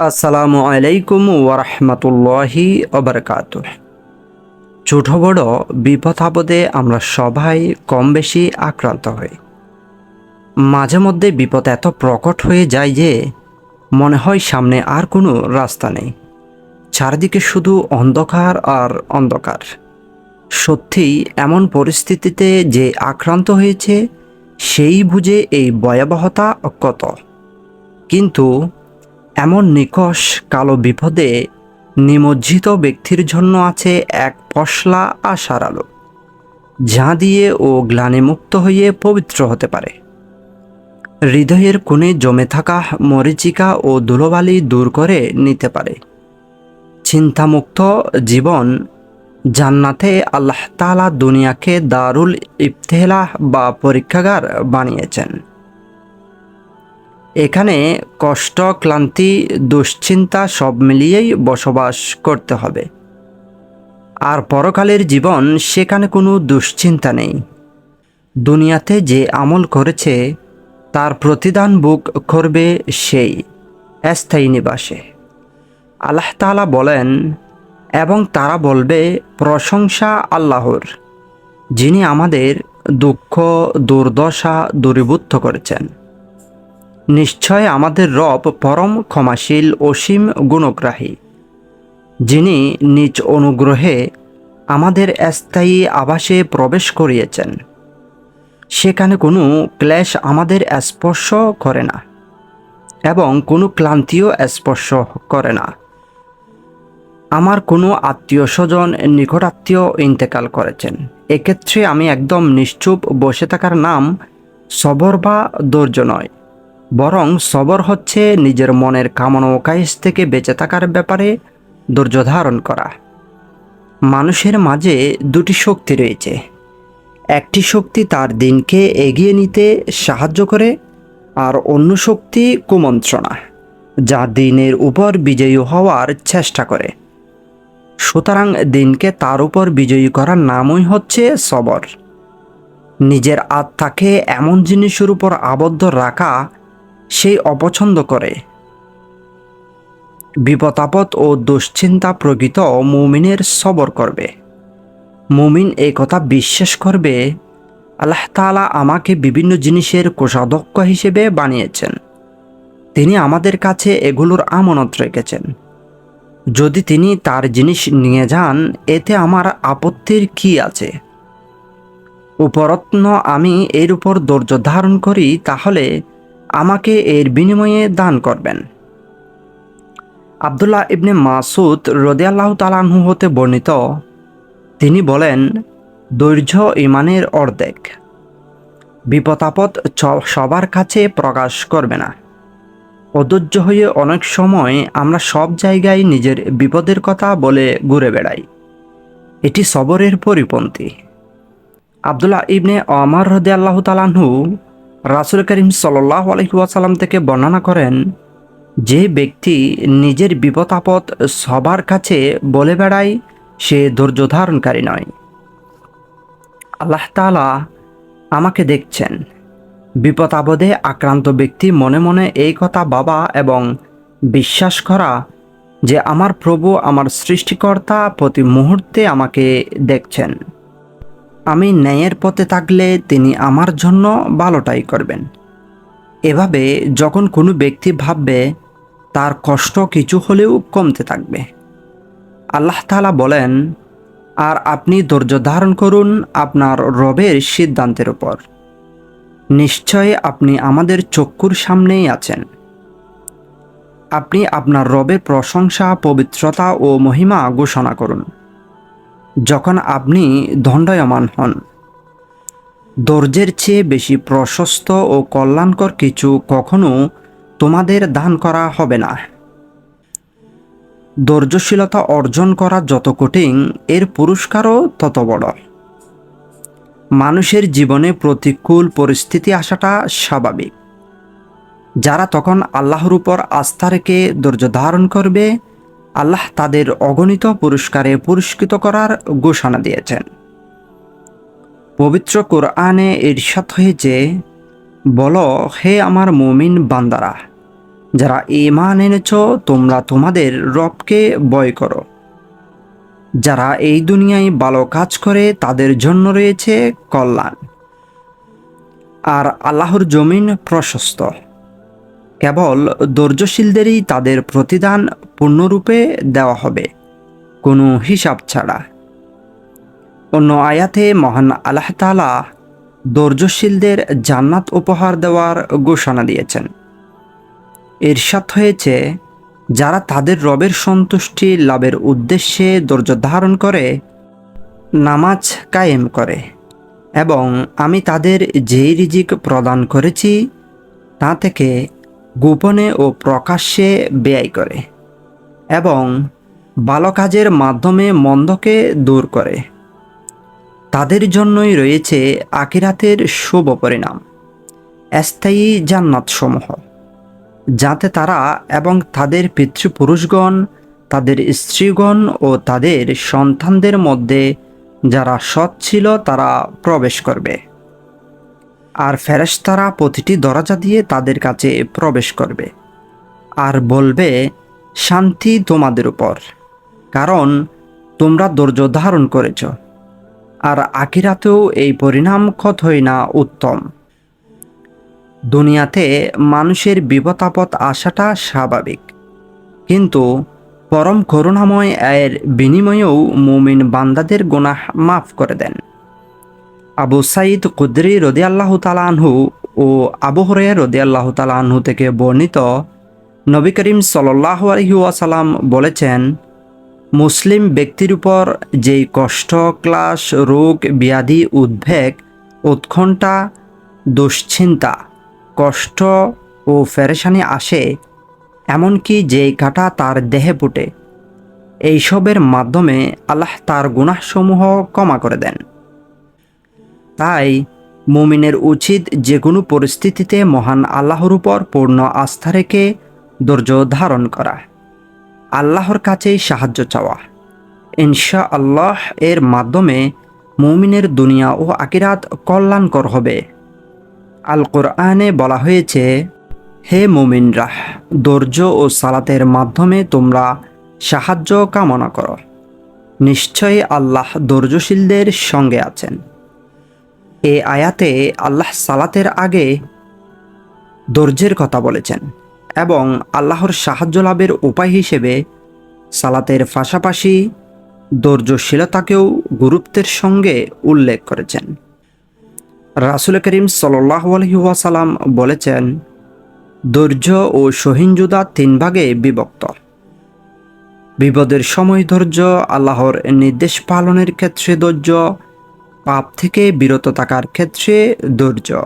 আসসালামু আলাইকুম ওরহমতুল্লাহি অবরকাত ছোট বড় বিপদ আপদে আমরা সবাই কম বেশি আক্রান্ত হই। মাঝে মধ্যে বিপদ এত প্রকট হয়ে যায় যে মনে হয় সামনে আর কোনো রাস্তা নেই। চারদিকে শুধু অন্ধকার আর অন্ধকার। সত্যিই এমন পরিস্থিতিতে যে আক্রান্ত হয়েছে, সেই বুঝে এই ভয়াবহতা কত। কিন্তু এমন নিকষ কালো বিপদে নিমজ্জিত ব্যক্তির জন্য আছে এক পশলা আশার আলো, যা দিয়ে ও গ্লানিমুক্ত হয়ে পবিত্র হতে পারে। হৃদয়ের কোণে জমে থাকা মরিচিকা ও ধুলোবালি দূর করে নিতে পারে। চিন্তামুক্ত জীবন, জান্নাতে আল্লাহ তালা দুনিয়াকে দারুল ইফতেলাহ বা পরীক্ষাগার বানিয়েছেন। এখানে কষ্ট, ক্লান্তি, দুশ্চিন্তা সব মিলিয়েই বসবাস করতে হবে। আর পরকালের জীবন সেখানে কোনো দুশ্চিন্তা নেই। দুনিয়াতে যে আমল করেছে, তার প্রতিদান বুক করবে সেই স্থায়ী নিবাসে। আল্লাহ তালা বলেন, এবং তারা বলবে, প্রশংসা আল্লাহর, যিনি আমাদের দুঃখ, দুর্দশা দূরীভূত করেছেন। নিশ্চয় আমাদের রব পরম ক্ষমাশীল অসীম গুণগ্রাহী, যিনি নিজ অনুগ্রহে আমাদের স্থায়ী আবাসে প্রবেশ করিয়েছেন। সেখানে কোনো ক্লেশ আমাদের স্পর্শ করে না এবং কোনো ক্লান্তিও স্পর্শ করে না। আমার কোনো আত্মীয় স্বজন নিকটাত্মীয় ইন্তেকাল করেছেন। এক্ষেত্রে আমি একদম নিশ্চুপ বসে থাকার নাম সবর বা ধৈর্য নয়। বরং সবর হচ্ছে নিজের মনের কামনা ও কায়েস থেকে বেঁচে থাকার ব্যাপারে ধৈর্য ধারণ করা। মানুষের মাঝে দুটি শক্তি রয়েছে। একটি শক্তি তার দিনকে এগিয়ে নিতে সাহায্য করে আর অন্য শক্তি কুমন্ত্রণা, যা দিনের উপর বিজয়ী হওয়ার চেষ্টা করে। সুতরাং দিনকে তার উপর বিজয়ী করার নামই হচ্ছে সবর। নিজের আত্মাকে এমন জিনিসের উপর আবদ্ধ রাখা সেই অপছন্দ করে। বিপদ আপদ ও দুশ্চিন্তা প্রকৃত মুমিনের সবর করবে। মুমিন এই কথা বিশ্বাস করবে, আল্লাহ তালা আমাকে বিভিন্ন জিনিসের কোষাধ্যক্ষ হিসেবে বানিয়েছেন। তিনি আমাদের কাছে এগুলোর আমানত রেখেছেন। যদি তিনি তার জিনিস নিয়ে যান, এতে আমার আপত্তির কি আছে? উপরত্ন আমি এর উপর ধৈর্য ধারণ করি, তাহলে আমাকে এর বিনিময়ে দান করবেন। আবদুল্লাহ ইবনে মাসুদ রদিয়াল্লাহ তালাহু হতে বর্ণিত, তিনি বলেন ধৈর্য ইমানের অর্ধেক। বিপদাপদ সবার কাছে প্রকাশ করবে না। অধৈর্য হয়ে অনেক সময় আমরা সব জায়গায় নিজের বিপদের কথা বলে ঘুরে বেড়াই। এটি সবরের পরিপন্থী। আবদুল্লাহ ইবনে অমর রদে আল্লাহ তালাহু রাসুল করিম সাল্লাহ আলহিউসালাম থেকে বর্ণনা করেন, যে ব্যক্তি নিজের বিপদ আপদ সবার কাছে বলে বেড়ায়, সে ধৈর্য ধারণকারী নয়। আল্লাহ তালা আমাকে দেখছেন। বিপদ আপদে আক্রান্ত ব্যক্তি মনে মনে এই কথা বাবা এবং বিশ্বাস করা যে আমার প্রভু, আমার সৃষ্টিকর্তা প্রতি মুহূর্তে আমাকে দেখছেন। আমি ন্যায়ের পথে থাকলে তিনি আমার জন্য ভালোটাই করবেন। এভাবে যখন কোনো ব্যক্তি ভাববে, তার কষ্ট কিছু হলেও কমতে থাকবে। আল্লাহ তালা বলেন, আর আপনি ধৈর্য ধারণ করুন আপনার রবের সিদ্ধান্তের উপর। নিশ্চয় আপনি আমাদের চক্ষুর সামনেই আছেন। আপনি আপনার রবের প্রশংসা, পবিত্রতা ও মহিমা ঘোষণা করুন। যখন আপনি দণ্ডায়মান হন ধৈর্যের চেয়ে বেশি প্রশস্ত ও কল্যাণকর কিছু কখনো তোমাদের দান করা হবে না। ধৈর্যশীলতা অর্জন করা যত কঠিন, এর পুরস্কারও তত বড়। মানুষের জীবনে প্রতিকূল পরিস্থিতি আসাটা স্বাভাবিক। যারা তখন আল্লাহর উপর আস্থা রেখে ধৈর্য ধারণ করবে আল্লাহ তাদের অগণিত পুরস্কারে পুরস্কৃত করার ঘোষণা দিয়েছেন। পবিত্র কোরআনে ঈর্ষাদ হয়েছে, বল হে আমার মুমিন বান্দারা, যারা ইমান এনেছ, তোমরা তোমাদের রবকে বয় করো। যারা এই দুনিয়ায় ভালো কাজ করে, তাদের জন্য রয়েছে কল্যাণ। আর আল্লাহর জমিন প্রশস্ত। কেবল ধৈর্যশীলদেরই তাদের প্রতিদান পূর্ণরূপে দেওয়া হবে, কোনো হিসাব ছাড়া। অন্য আয়াতে মহান আল্লাহ তালা জান্নাত উপহার দেওয়ার ঘোষণা দিয়েছেন। এরশাদ হয়েছে, যারা তাদের রবের সন্তুষ্টি লাভের উদ্দেশ্যে ধৈর্য ধারণ করে, নামাজ কায়েম করে এবং আমি তাদের যেই রিজিক প্রদান করেছি, তা থেকে গোপনে ও প্রকাশ্যে ব্যয় করে। এবং ভালো কাজের মাধ্যমে মন্দকে দূর করে। তাদের জন্যই রয়েছে আকিরাতের শুভ পরিণাম, স্থায়ী জান্নাতসমূহ, যাতে তারা এবং তাদের পিতৃপুরুষগণ, তাদের স্ত্রীগণ ও তাদের সন্তানদের মধ্যে যারা সৎ ছিল তারা প্রবেশ করবে। আর ফেরেশতারা প্রতিটি দরজা দিয়ে তাদের কাছে প্রবেশ করবে। আর বলবে শান্তি তোমাদের উপর, কারণ তোমরা ধৈর্য ধারণ করেছ, আর আকিরাতেও এই পরিণাম কতই না উত্তম। দুনিয়াতে মানুষের বিপদাপদ আসাটা স্বাভাবিক, কিন্তু পরম করুণাময় এর বিনিময়েও মুমিন বান্দাদের গুনাহ মাফ করে দেন। আবু সাইদ কুদ্রি রদি আল্লাহ তালানহু ও আবু হরে রদি আল্লাহ তালানহু থেকে বর্ণিত নবী করিম সাল্লাহ আলহিউসালাম বলেছেন, মুসলিম ব্যক্তির উপর যেই কষ্ট, ক্লাস, রোগ, ব্যাধি, উদ্বেগ, উৎকণ্ঠা, দুশ্চিন্তা, কষ্ট ও ফেরেশানি আসে, এমনকি যেই কাটা তার দেহে পুটে এইসবের মাধ্যমে আল্লাহ তার গুনাহসমূহ ক্ষমা করে দেন। তাই মুমিনের উচিত যে কোনো পরিস্থিতিতে মহান আল্লাহর উপর পূর্ণ আস্থা রেখে ধৈর্য ধারণ করা। আল্লাহর কাছেই সাহায্য চাওয়া। ইনশা আল্লাহ এর মাধ্যমে মুমিনের দুনিয়া ও আকিরাত কল্যাণকর হবে। আল কোরআনে বলা হয়েছে, হে মুমিনরাহ ধৈর্য ও সালাতের মাধ্যমে তোমরা সাহায্য কামনা করো। নিশ্চয়ই আল্লাহ ধৈর্যশীলদের সঙ্গে আছেন। এ আয়াতে আল্লাহ সালাতের আগে ধৈর্যের কথা বলেছেন। এবং আল্লাহর সাহায্য লাভের উপায় হিসেবে সালাতের পাশাপাশি ধৈর্যশীলতাকেও গুরুত্বের সঙ্গে উল্লেখ করেছেন। রাসুল করিম সাল্লাহ বলেছেন, ধৈর্য ও সহিঞ্জুদা তিন ভাগে বিভক্ত। বিপদের সময় ধৈর্য আল্লাহর নির্দেশ পালনের ক্ষেত্রে ধৈর্য, পাপ থেকে বিরত থাকার ক্ষেত্রে ধৈর্য।